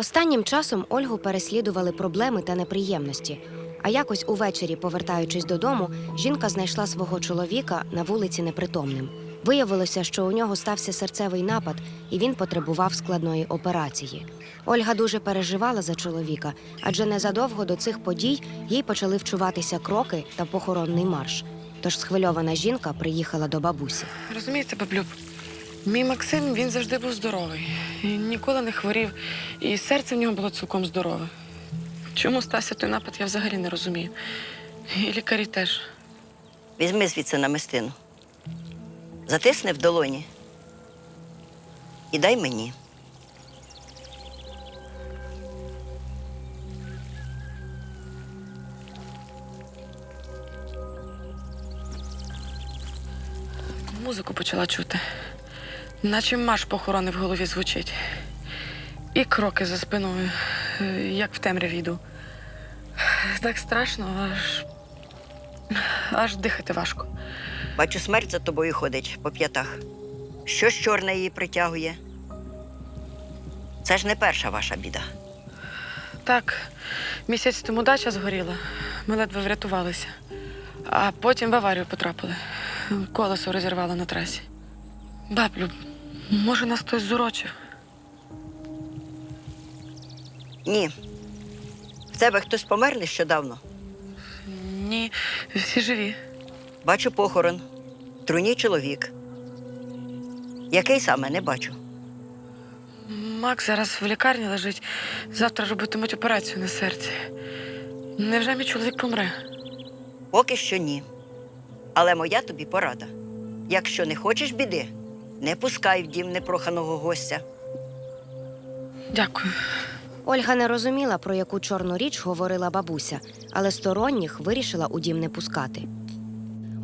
Останнім часом Ольгу переслідували проблеми та неприємності. А якось увечері, повертаючись додому, жінка знайшла свого чоловіка на вулиці непритомним. Виявилося, що у нього стався серцевий напад, і він потребував складної операції. Ольга дуже переживала за чоловіка, адже незадовго до цих подій їй почали вчуватися кроки та похоронний марш. Тож схвильована жінка приїхала до бабусі. Розумієте, баблюб, мій Максим він завжди був здоровий. І ніколи не хворів, і серце в нього було цілком здорове. Чому стався той напад, я взагалі не розумію. І лікарі теж. Візьми звідси намистину. Затисни в долоні. І дай мені. Музику почала чути. Наче марш похорони в голові звучить. І кроки за спиною, е, як в темряві йду. Так страшно, аж. аж дихати важко. Бачу, смерть за тобою ходить по п'ятах. Щось чорне її притягує. Це ж не перша ваша біда. Так, місяць тому дача згоріла. Ми ледве врятувалися. А потім в аварію потрапили. Колесо розірвало на трасі. Баблю, може, нас хтось зурочив? Ні. В тебе хтось помер нещодавно. Ні, всі живі. Бачу похорон. В Труні чоловік. Який саме не бачу. Макс зараз в лікарні лежить. Завтра робитимуть операцію на серці. Невже мій чоловік помре? Поки що ні. Але моя тобі порада. Якщо не хочеш біди, не пускай в дім непроханого гостя. Дякую. Ольга не розуміла, про яку чорну річ говорила бабуся, але сторонніх вирішила у дім не пускати.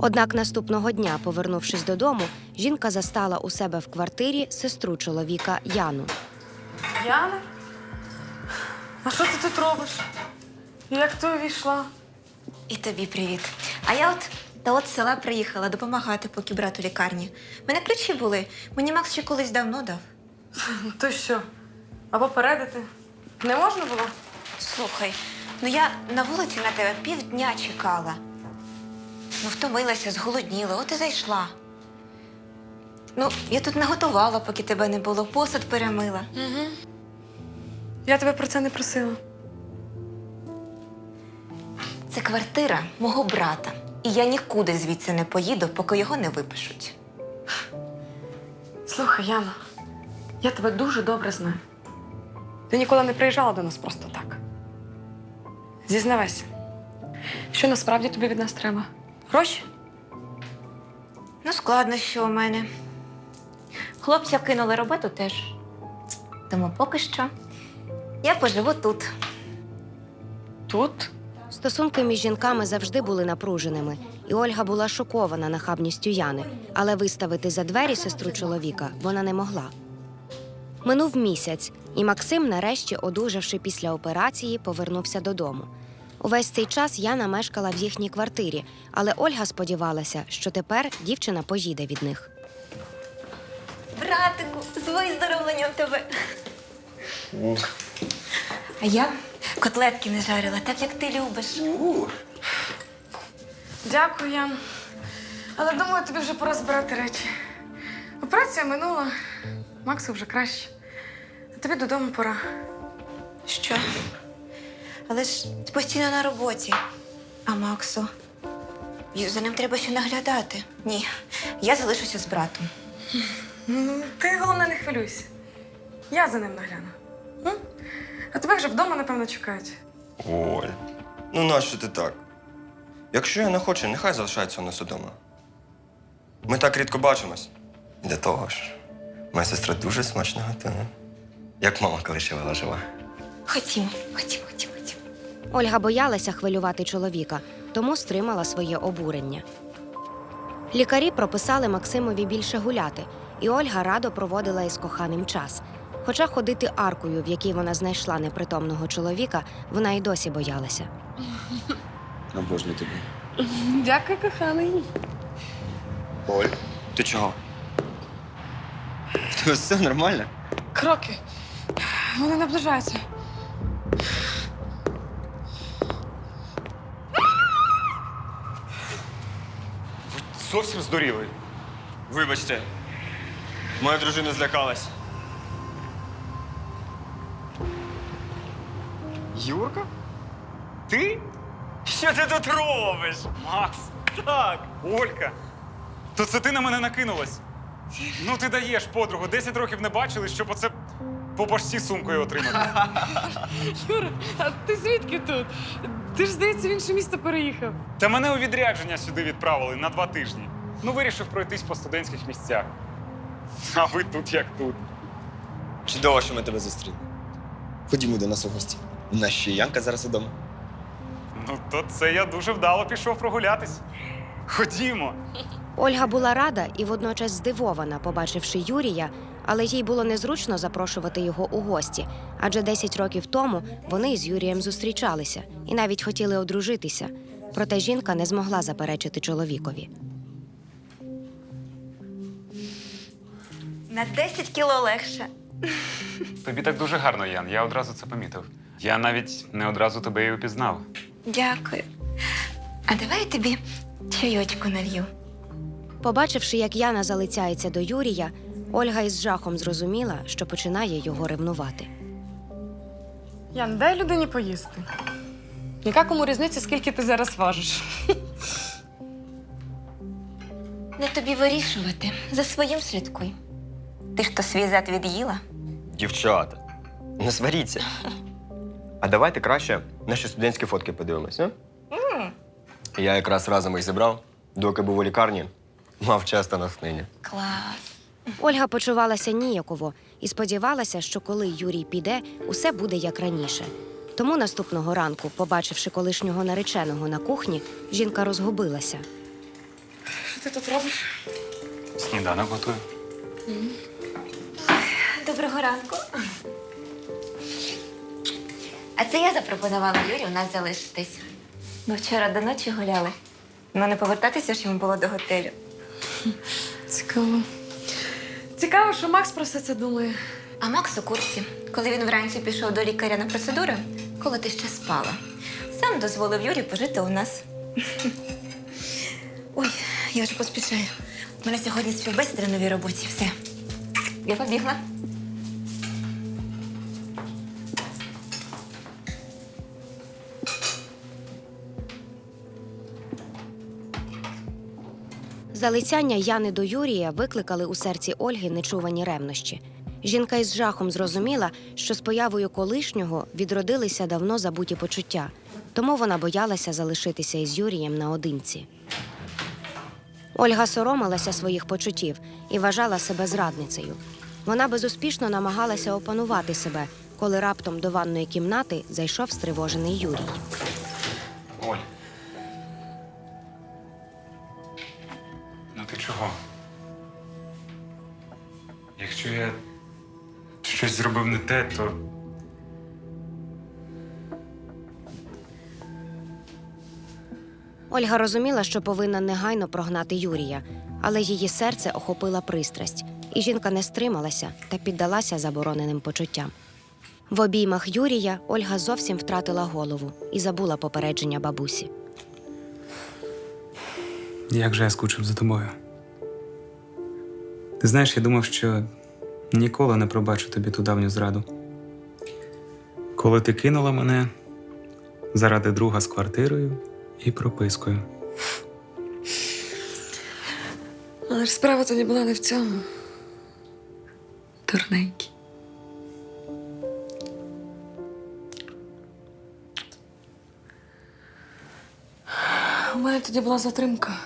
Однак наступного дня, повернувшись додому, жінка застала у себе в квартирі сестру чоловіка Яну. Яна? А що ти тут робиш? Як ти увійшла? І тобі привіт. А я от та от з села приїхала допомагати, поки брат у лікарні. Мене ключі були. Мені Макс ще колись давно дав. То що? А попередити? Не можна було? Слухай, ну я на вулиці на тебе півдня чекала. Ну, втомилася, зголодніла, от і зайшла. Ну, я тут наготувала, поки тебе не було, посуд перемила. Угу. Я тебе про це не просила. Це квартира мого брата. І я нікуди звідси не поїду, поки його не випишуть. Слухай, Яна, я тебе дуже добре знаю. Ти ніколи не приїжджала до нас просто так. Зізнавайся, що насправді тобі від нас треба? Гроші? Ну, складно, що у мене. Хлопця кинули роботу теж. Тому поки що я поживу тут. Тут? Стосунки між жінками завжди були напруженими, і Ольга була шокована нахабністю Яни, але виставити за двері сестру чоловіка вона не могла. Минув місяць, і Максим, нарешті, одужавши після операції, повернувся додому. Увесь цей час Яна мешкала в їхній квартирі, але Ольга сподівалася, що тепер дівчина поїде від них. Братику, з виздоровленням тебе. А я котлетки не жарила, так як ти любиш. Дякую, Ян. Але думаю, тобі вже пора збирати речі. Операція минула, Максу вже краще. А тобі додому пора. Що? Але ж ти постійно на роботі. А Максу? За ним треба ще наглядати. Ні, я залишуся з братом. Ну, ти головне не хвилюйся. Я за ним нагляну. А тебе вже вдома, напевно, чекають. Оль, ну нащо ти так? Якщо я не хочу, нехай залишається у нас удома. Ми так рідко бачимось. І до того ж, моя сестра дуже смачно готує. Як мама, коли ще була жива. Ходімо, ходімо, ходімо, ходімо. Ольга боялася хвилювати чоловіка, тому стримала своє обурення. Лікарі прописали Максимові більше гуляти, і Ольга радо проводила із коханим час. Хоча ходити аркою, в якій вона знайшла непритомного чоловіка, вона й досі боялася. Обожнюю тобі. Дякую, коханий. Оль, ти чого? В тебе все нормально? Кроки. Вони наближаються. Ви зовсім здуріли. Вибачте, моя дружина злякалась. Юрка? Ти? Що ти тут робиш? Макс, так, Олька. То це ти на мене накинулась. Ну, ти даєш, подругу, 10 років не бачили, щоб оце по башці сумкою отримати. Юра, а ти звідки тут? Ти ж, здається, в інше місто переїхав. Та мене у відрядження сюди відправили на два тижні. Ну, вирішив пройтись по студентських місцях. А ви тут як тут. Чудово, що ми тебе зустріли. Ходімо до нас у гості. У нас ще Янка зараз удома. Ну, то це я дуже вдало пішов прогулятись. Ходімо. Ольга була рада і водночас здивована, побачивши Юрія, але їй було незручно запрошувати його у гості, адже 10 років тому вони із Юрієм зустрічалися і навіть хотіли одружитися. Проте жінка не змогла заперечити чоловікові. На 10 кіло легше. Тобі так дуже гарно, Ян. Я одразу це помітив. Я навіть не одразу тебе і упізнав. Дякую. А давай я тобі чайочку налью. Побачивши, як Яна залицяється до Юрія, Ольга із жахом зрозуміла, що починає його ревнувати. Ян, дай людині поїсти. Яка кому різниця, скільки ти зараз важиш? Не тобі вирішувати. За своїм слідкуй. Ти ж то свій зад від'їла? Дівчата, не сваріться. А давайте краще наші студентські фотки подивимось, а? Я якраз разом їх зібрав, доки був у лікарні, мав часто натхнення. Клас. Ольга почувалася ніяково і сподівалася, що коли Юрій піде, усе буде як раніше. Тому наступного ранку, побачивши колишнього нареченого на кухні, жінка розгубилася. Що ти тут робиш? Сніданок готую. Доброго ранку. А це я запропонувала Юрі у нас залишитись. Ми вчора до ночі гуляли. Ну, не повертатися ж йому було до готелю. Цікаво. Цікаво, що Макс про все це думає. А Макс у курсі, коли він вранці пішов до лікаря на процедури, коли ти ще спала, сам дозволив Юрі пожити у нас. Ой, я вже поспішаю. У мене сьогодні співбесіда на новій роботі. Все. Я побігла. Залицяння Яни до Юрія викликали у серці Ольги нечувані ревнощі. Жінка із жахом зрозуміла, що з появою колишнього відродилися давно забуті почуття, тому вона боялася залишитися із Юрієм наодинці. Ольга соромилася своїх почуттів і вважала себе зрадницею. Вона безуспішно намагалася опанувати себе, коли раптом до ванної кімнати зайшов стривожений Юрій. Оль. Чого? Якщо я щось зробив не те, то. Ольга розуміла, що повинна негайно прогнати Юрія, але її серце охопила пристрасть, і жінка не стрималася та піддалася забороненим почуттям. В обіймах Юрія Ольга зовсім втратила голову і забула попередження бабусі. Як же я скучив за тобою. Ти знаєш, я думав, що ніколи не пробачу тобі ту давню зраду. Коли ти кинула мене заради друга з квартирою і пропискою. Але ж справа тоді була не в цьому. Дурненький. У мене тоді була затримка.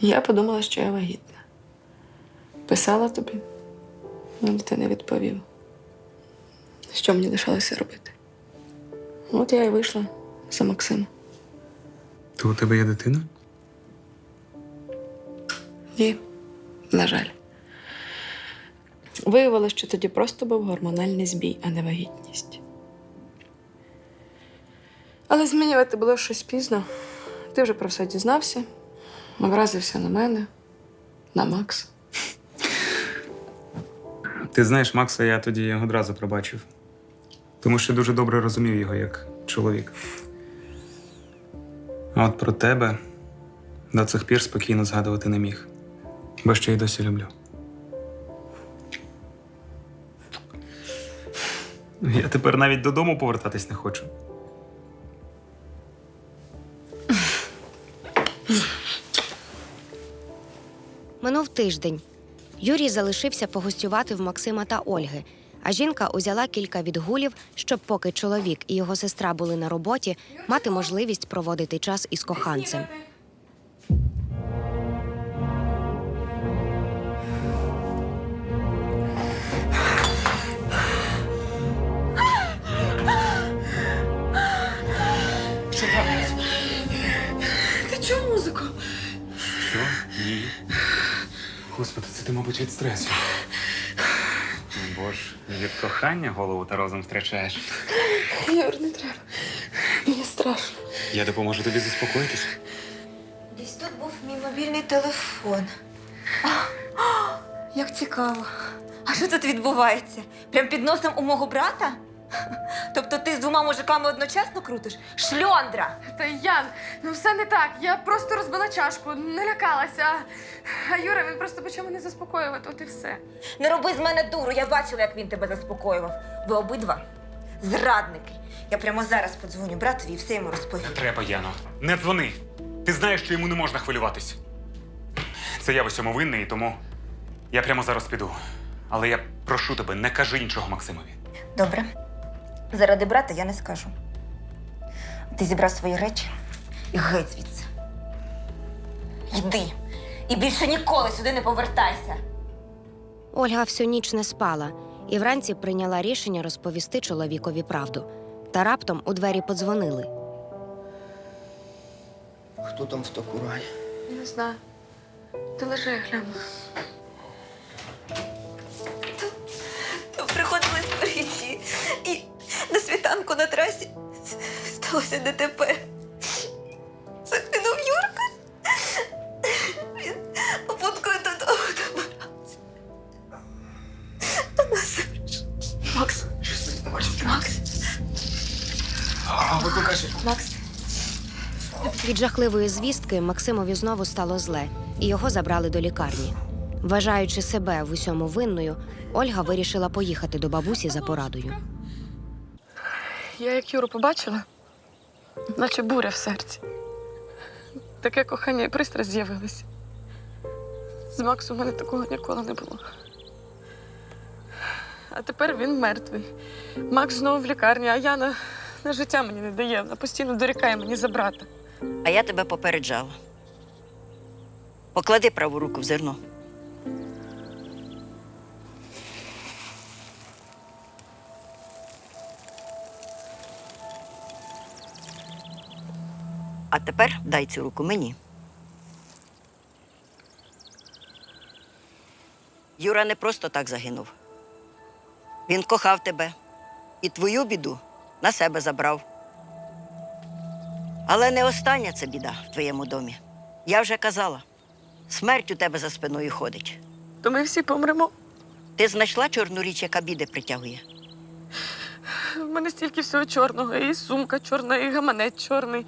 Я подумала, що я вагітна. Писала тобі, але ти не відповів. Що мені лишалося робити? От я і вийшла за Максима. То у тебе є дитина? Ні, на жаль. Виявилося, що тоді просто був гормональний збій, а не вагітність. Але змінювати було щось пізно. Ти вже про все дізнався, образився на мене, на Макса. Ти знаєш, Макса я тоді одразу пробачив. Тому що дуже добре розумів його як чоловік. А от про тебе до цих пір спокійно згадувати не міг, бо ще й досі люблю. Я тепер навіть додому повертатись не хочу. Минув тиждень. Юрій залишився погостювати в Максима та Ольги, а жінка узяла кілька відгулів, щоб поки чоловік і його сестра були на роботі, мати можливість проводити час із коханцем. Ти чого музику? Що? Ні. Господи, це ти, мабуть, від стресу. Бо ж, від кохання голову та розум втрачаєш. Юр, не треба. Мені страшно. Я допоможу тобі заспокоїтися. Десь тут був мій мобільний телефон. А, а, як цікаво. А що тут відбувається? Прям під носом у мого брата? Тобто ти з двома мужиками одночасно крутиш? Шльондра! Та Ян, ну все не так. Я просто розбила чашку, не лякалася. А Юра він просто почав мене заспокоювати, от і все. Не роби з мене дуру, я бачила, як він тебе заспокоював. Ви обидва зрадники. Я прямо зараз подзвоню братові і все йому розповім. Треба, Яно. Не дзвони. Ти знаєш, що йому не можна хвилюватись. Це я в усьому винний, тому я прямо зараз піду. Але я прошу тебе, не кажи іншого Максимові. Добре. Заради брата я не скажу. Ти зібрав свої речі і геть звідси. Йди. І більше ніколи сюди не повертайся. Ольга всю ніч не спала і вранці прийняла рішення розповісти чоловікові правду. Та раптом у двері подзвонили. Хто там в таку рай? Не знаю. Ти лежи, я гляну. На на трасі сталося ДТП. Загинув Юрка. Він попуткою додому добирався. До нас вийшов. Макс. Макс. Макс. Від жахливої звістки Максимові знову стало зле, і його забрали до лікарні. Вважаючи себе в усьому винною, Ольга вирішила поїхати до бабусі за порадою. Я як Юру побачила, наче буря в серці. Таке кохання і пристрасть з'явилися. З Максом у мене такого ніколи не було. А тепер він мертвий. Макс знову в лікарні, а Яна на життя мені не дає. Вона постійно дорікає мені за брата. А я тебе попереджала. Поклади праву руку в зерно. А тепер дай цю руку мені. Юра не просто так загинув. Він кохав тебе і твою біду на себе забрав. Але не остання це біда в твоєму домі. Я вже казала, смерть у тебе за спиною ходить. То ми всі помремо. Ти знайшла чорну річ, яка біди притягує. В мене стільки всього чорного. І сумка чорна, і гаманець чорний,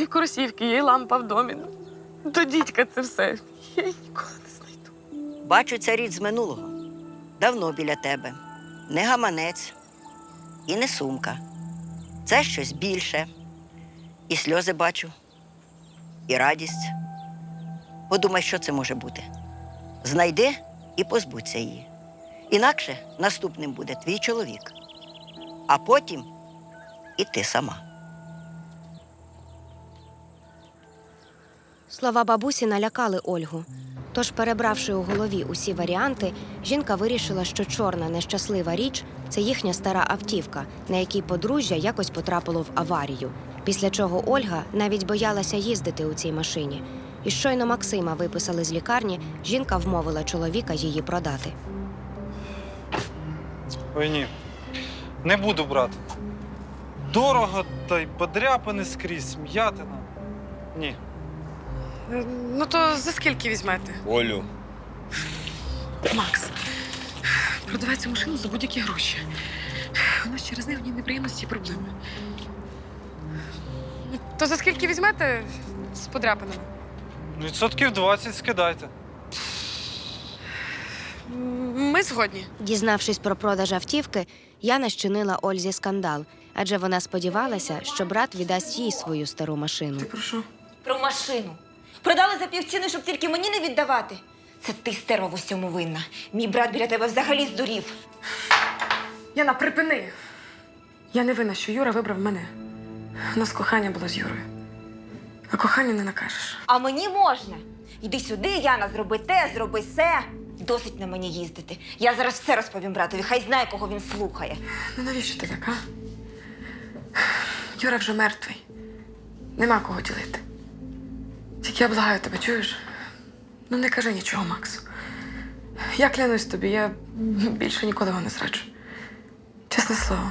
і кросівки, є, і лампа в домі. до дідька це все. Я ніколи не знайду. Бачу ця річ з минулого. Давно біля тебе. Не гаманець і не сумка. Це щось більше. І сльози бачу, і радість. Подумай, що це може бути. Знайди і позбудься її. Інакше наступним буде твій чоловік, а потім і ти сама. Слова бабусі налякали Ольгу. Тож, перебравши у голові усі варіанти, жінка вирішила, що чорна нещаслива річ це їхня стара автівка, на якій подружжя якось потрапило в аварію. Після чого Ольга навіть боялася їздити у цій машині. І щойно Максима виписали з лікарні, жінка вмовила чоловіка її продати. Ой ні. Не буду брати. Дорого та й подряпини скрізь, м'ятина. Ні. Ну то за скільки візьмете? Олю. Макс, продавай цю машину за будь-які гроші. У нас через них в ній неприємності і проблеми. Ну, То за скільки візьмете з подряпинами? Відсотків 20 скидайте. Ми згодні. Дізнавшись про продаж автівки, Яна щинила Ользі скандал, адже вона сподівалася, що брат віддасть їй свою стару машину. Ти про що? Про машину. Продали за півціни, щоб тільки мені не віддавати. Це ти стерва в усьому винна. Мій брат біля тебе взагалі здурів. Яна, припини! Я не винна, що Юра вибрав мене. У нас кохання було з Юрою. А кохання не накажеш. А мені можна. Йди сюди, Яна, зроби те, зроби се. Досить на мені їздити. Я зараз все розповім братові, хай знає, кого він слухає. Ну навіщо ти так, а? Юра вже мертвий. Нема кого ділити. Тільки я благаю тебе, чуєш? Ну не кажи нічого, Максу. Я клянусь тобі, я більше ніколи його не зраджу. Чесне слово.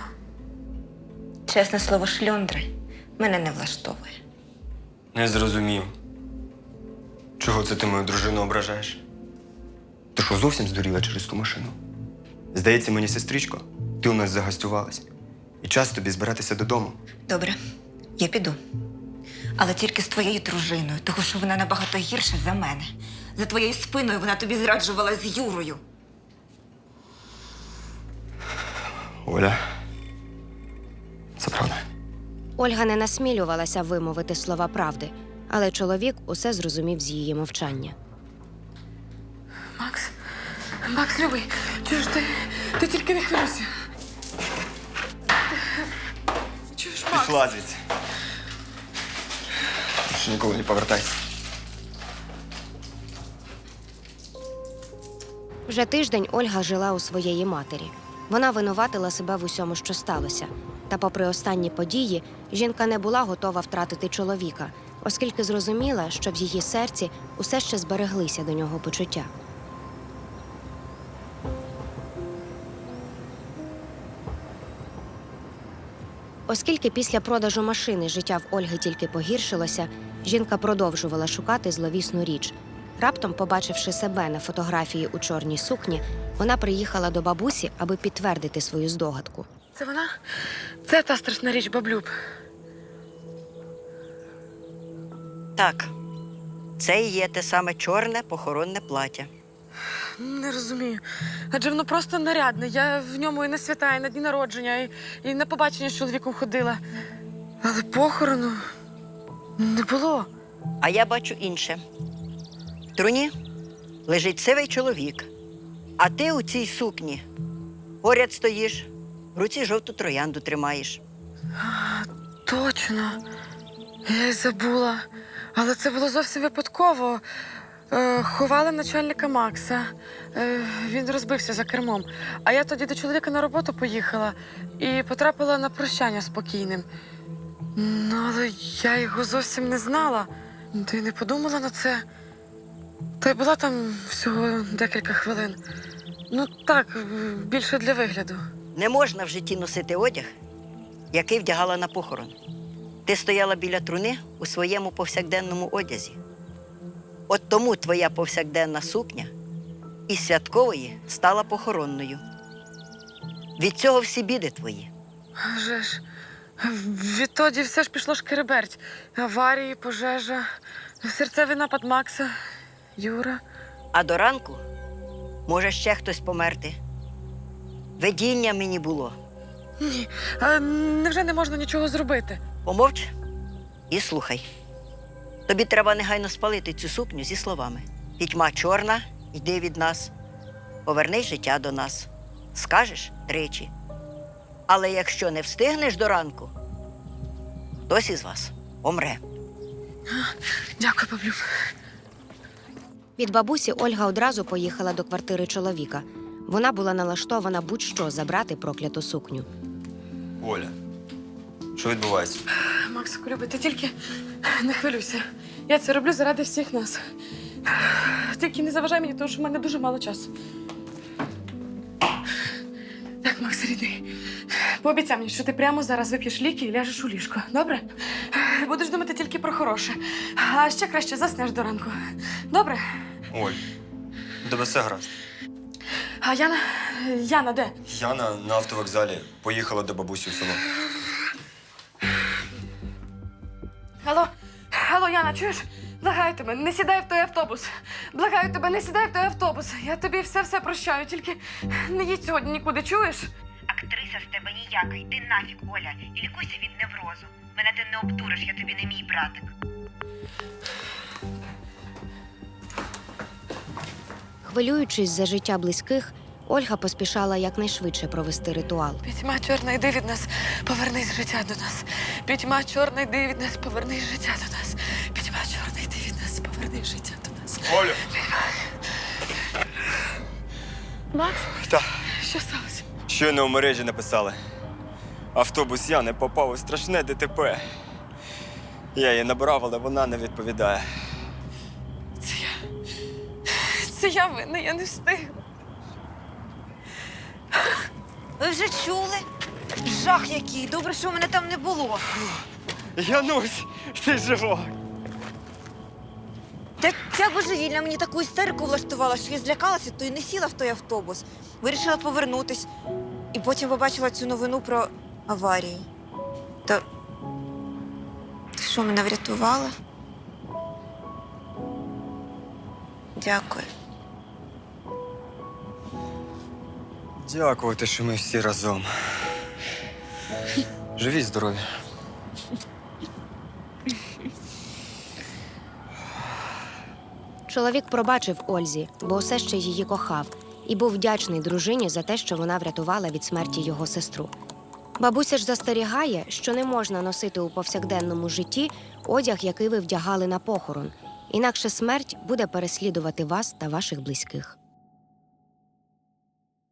Чесне слово, шльондри мене не влаштовує. Не зрозумів. Чого це ти мою дружину ображаєш? Ти що зовсім здуріла через ту машину? Здається мені, сестричко, ти у нас загастювалась. І час тобі збиратися додому. Добре, я піду. Але тільки з твоєю дружиною, тому що вона набагато гірша за мене. За твоєю спиною вона тобі зраджувала з Юрою. Оля. Це правда. Ольга не насмілювалася вимовити слова правди, але чоловік усе зрозумів з її мовчання. Макс, Макс, любий, чуєш ти? Ти тільки не хвилюйся. Чуєш, Макс? Пішла звідси. Більше ніколи не повертайся. Вже тиждень Ольга жила у своєї матері. Вона винуватила себе в усьому, що сталося. Та, попри останні події, жінка не була готова втратити чоловіка, оскільки зрозуміла, що в її серці усе ще збереглися до нього почуття. Оскільки після продажу машини життя в Ольги тільки погіршилося, жінка продовжувала шукати зловісну річ. Раптом, побачивши себе на фотографії у чорній сукні, вона приїхала до бабусі, аби підтвердити свою здогадку. Це вона? Це та страшна річ, баблюб. Так, це і є те саме чорне похоронне плаття. Не розумію. Адже воно просто нарядне. Я в ньому і на свята, і на дні народження, і, і на побачення з чоловіком ходила. Але похорону не було. А я бачу інше. В труні лежить сивий чоловік, а ти у цій сукні поряд стоїш, в руці жовту троянду тримаєш. Точно. Я й забула. Але це було зовсім випадково. Е, ховали начальника Макса. Е, він розбився за кермом. А я тоді до чоловіка на роботу поїхала і потрапила на прощання спокійним. Ну, але я його зовсім не знала. Й не подумала на це. Та й була там всього декілька хвилин. Ну так, більше для вигляду. Не можна в житті носити одяг, який вдягала на похорон. Ти стояла біля труни у своєму повсякденному одязі. От тому твоя повсякденна сукня із святкової стала похоронною. Від цього всі біди твої. А Вже ж. Відтоді все ж пішло шкереберть. Аварії, пожежа, Серцевий напад Макса, Юра. А до ранку може ще хтось померти. Видіння мені було. Ні. А невже не можна нічого зробити? Помовч і слухай. Тобі треба негайно спалити цю сукню зі словами: Пітьма чорна, йди від нас, повернись життя до нас. Скажеш тричі. Але якщо не встигнеш до ранку, хтось із вас помре. Дякую, Павлю. Від бабусі Ольга одразу поїхала до квартири чоловіка. Вона була налаштована будь-що забрати прокляту сукню. Оля, що відбувається? Максику, люби, ти тільки не хвилюйся. Я це роблю заради всіх нас. Тільки не заважай мені, тому що в мене дуже мало часу. Так, Макс, рідний. Пообіцяй мені, що ти прямо зараз вип'єш ліки і ляжеш у ліжко. Добре? Будеш думати тільки про хороше. А ще краще заснеш до ранку. Добре? Оль, тебе все гаразд. А Яна. Яна, де? Яна на автовокзалі поїхала до бабусі в село. Алло, алло, Яна, чуєш? Благаю тебе, не сідай в той автобус. Благаю тебе, не сідай в той автобус. Я тобі все-все прощаю, тільки не їдь сьогодні нікуди, чуєш? Актриса з тебе ніяка, йди нафіг, Оля, і лікуйся від неврозу. Мене ти не обдуриш, я тобі не мій братик. Хвилюючись за життя близьких, Ольга поспішала якнайшвидше провести ритуал. Пітьма чорна, йди від нас, повернись життя до нас. Пітьма чорна, йди від нас, повернись життя до нас. Повернись життя до нас. Оля! Макс, Так. що сталося? Щойно у мережі написали. Автобус Яни попав у страшне ДТП. Я її набрав, але вона не відповідає. Це я. Це я винна, я не встигла. Ви вже чули? Жах який. Добре, що мене там не було. Янусь, ти жива! Та ця божевільна мені таку істерику влаштувала, що я злякалася, то й не сіла в той автобус. Вирішила повернутись. І потім побачила цю новину про аварію. Ти що, мене врятувала? Дякую. Дякувати, що ми всі разом. Живі, здорові. Чоловік пробачив Ользі, бо все ще її кохав, і був вдячний дружині за те, що вона врятувала від смерті його сестру. Бабуся ж застерігає, що не можна носити у повсякденному житті одяг, який ви вдягали на похорон, інакше смерть буде переслідувати вас та ваших близьких.